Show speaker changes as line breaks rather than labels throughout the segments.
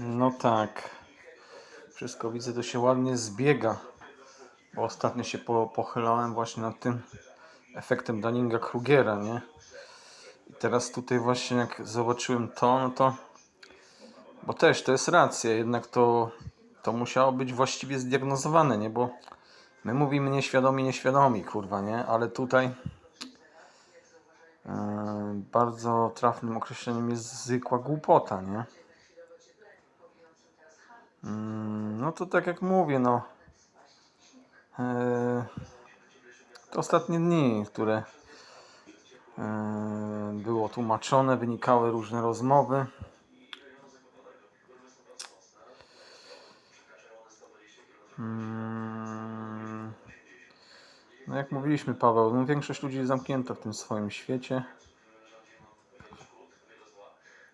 No tak. Wszystko widzę, to się ładnie zbiega. Bo ostatnio się po, pochylałem właśnie nad tym efektem Dunninga-Krugera, nie? I teraz tutaj właśnie jak zobaczyłem to, no to... Bo też to jest racja, jednak to, to musiało być właściwie zdiagnozowane, nie? Bo my mówimy nieświadomi, nieświadomi, kurwa, nie? Ale tutaj... Yy, bardzo trafnym określeniem jest zwykła głupota, nie? Mm, No to tak jak mówię, no. Te ostatnie dni, które yy, było tłumaczone, wynikały różne rozmowy. Mm, No jak mówiliśmy, Paweł, no większość ludzi jest zamknięta w tym swoim świecie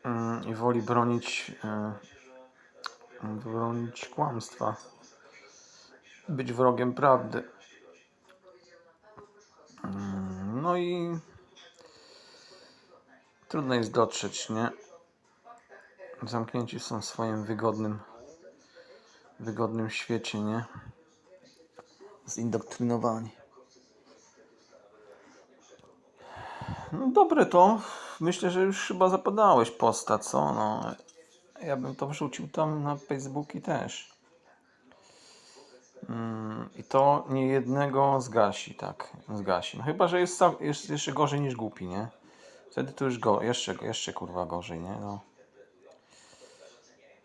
Mm, i woli bronić, yy, bronić kłamstwa, być wrogiem prawdy. Mm, No i trudno jest dotrzeć, nie? Zamknięci są w swoim wygodnym, wygodnym świecie, nie? Zindoktrynowani. No dobre to. Myślę, że już chyba zapadałeś posta, co? No, ja bym to wrzucił tam na Facebooki też. Mm, I to nie jednego zgasi, tak, zgasi. No chyba, że jest, jest jeszcze gorzej niż głupi, nie? Wtedy to już go, jeszcze, jeszcze kurwa gorzej, nie? No.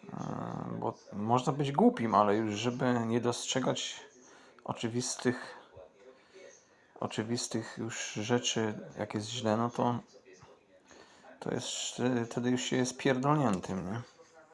Yy, Bo można być głupim, ale już żeby nie dostrzegać oczywistych oczywistych już rzeczy, jak jest źle, no to to jest, wtedy już się jest pierdolniętym, nie?